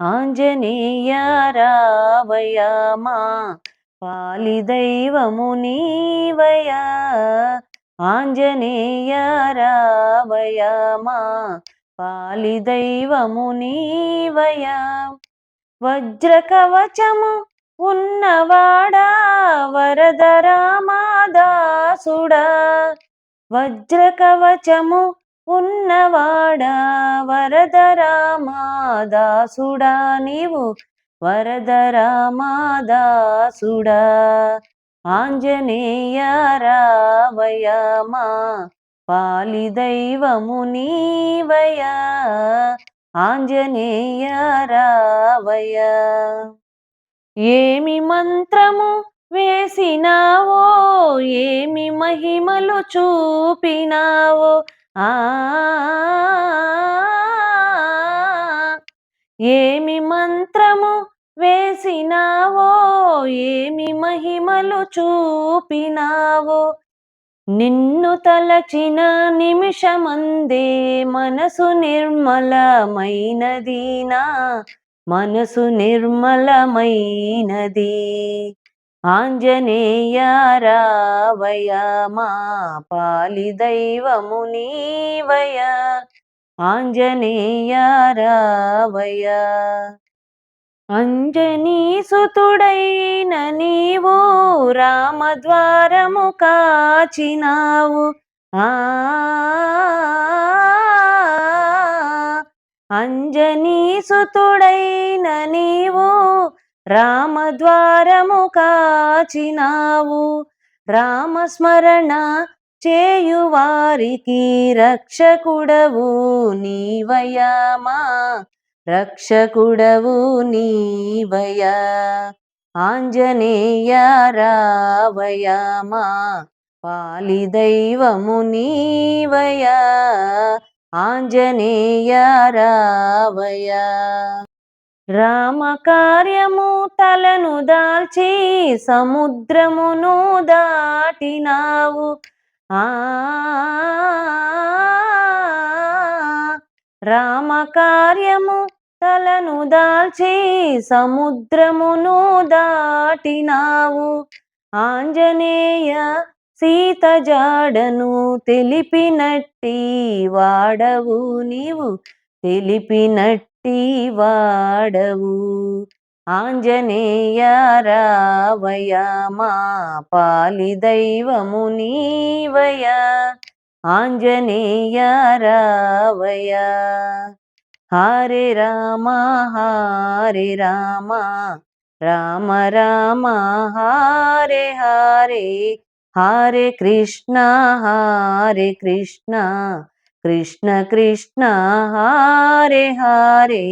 ఆంజనేయ రావయమా పాలి దైవము నీవయ ఆంజనేయ రావయమా పాలి దైవము నీవయ వజ్ర కవచము ఉన్నవాడా వరదరామాదాసుడా వజ్ర కవచము ఉన్నవాడా? వరద రామాదాసుడా నీవు? వరద రామాదాసుడా? ఆంజనేయ రావయమా పాలి దైవము నీవయా ఆంజనేయ రావయ ఏమి మంత్రము వేసినావో? ఏమి మహిమలు చూపినావో? ఏమి మంత్రము వేసినావో ఏమి మహిమలు చూపినావో నిన్ను తలచిన నిమిషమందే మనసు నిర్మలమైనదీనా మనసు నిర్మలమైనది. ఆంజనేయ రావయ మా పాలి దైవము నీవయ ఆంజనేయ రావయ అంజనీ సుతుడైన నీవు రామద్వారము కాచినావు. ఆ అంజనీ సుతుడైన నీవు రామద్వారము కాచినావు. రామస్మరణ చేయువారికి రక్షకుడవు నీవయమా రక్షకుడవు నీవయ ఆంజనేయ రావయమా పాలిదైవము నీవయ ఆంజనేయ రావయ రామ కార్యము తలను దాల్చి సముద్రమును దాటినావు. ఆ రామ కార్యము తలను దాల్చి సముద్రమును దాటినావు. ఆంజనేయ సీత జాడను తెలిపినట్టి వాడవు నీవు. తెలిపినట్టి వాడవు ఆంజనేయ రావయ మా పాలి దైవము నీవయ ఆంజనేయ రావయ హరే రామ హరే రామ. రామ రామ హరే హరే. హరే కృష్ణ హరే కృష్ణ. కృష్ణ కృష్ణ హరే హరే